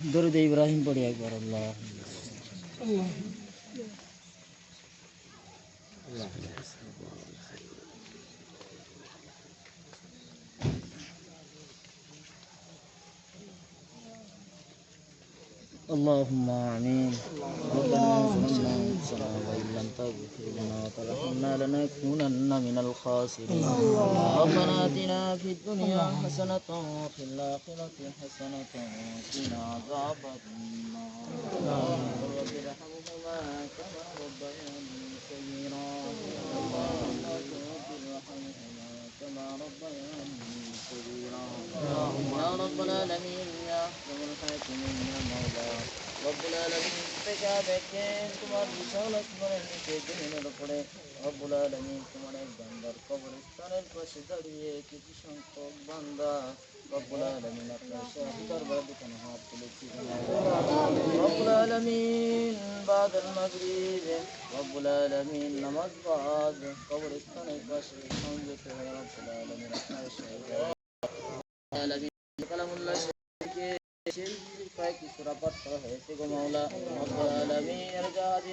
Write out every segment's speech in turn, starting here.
درد ابراہیم پڑھے اکبر اللہ اللهم آمين ربنا لنكونن من الخاسرين. ربنا آتنا في الدنيا حسنة وفي الآخرة حسنة وقنا عذاب النار. رب ارحمهما كما ربياني كبيرا اللهم رب ارحمهما كما ربياني صغيرا يا رب العالمين يا أحكم الحاكمين يا مولاي رب العالمين تجابك تمہاری رسالت مرنے کے دن میں پڑے রব্বুল আলমিন তোমার এক বান্দার কবরস্থানের পাশে দাঁড়িয়ে কিছু সংখ্যক বান্দা রব্বুল আলমিন আপনার শাহী দরবার দোকানে হাত তুলেছি। রব্বুল আলমিন বাদ মাগরিব রব্বুল আলমিন নামাজ বাদ কবরস্থানের পাশে সংযত হয়ে রব্বুল আলমিন আপনার আলমিন কালামুল্লাহ শরীফকে সেই কয়েকটি সূরা পাঠ করা হয়েছে গো মাওলা। রব্বুল দিয়া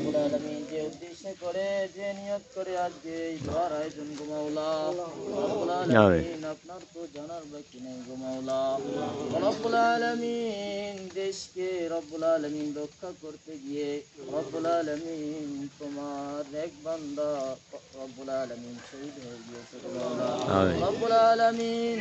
রব্বুল আলামিন যে উদ্দেশ্যে করে যে নিয়ত করে আজকে এই দোয়ার আয়োজন গো মাওলা। রব্বুল আলামিন আপনার তো জানার বাকি নেই গো মাওলা। রব্বুল আলামিন দেশকে রব্বুল আলামিন রক্ষা করতে গিয়ে রব্বুল আলামিন তোমার এক বান্দা রব্বুল আলামিন শহীদ হয়ে গিয়েছে গো মাওলা। রব্বুল আলামিন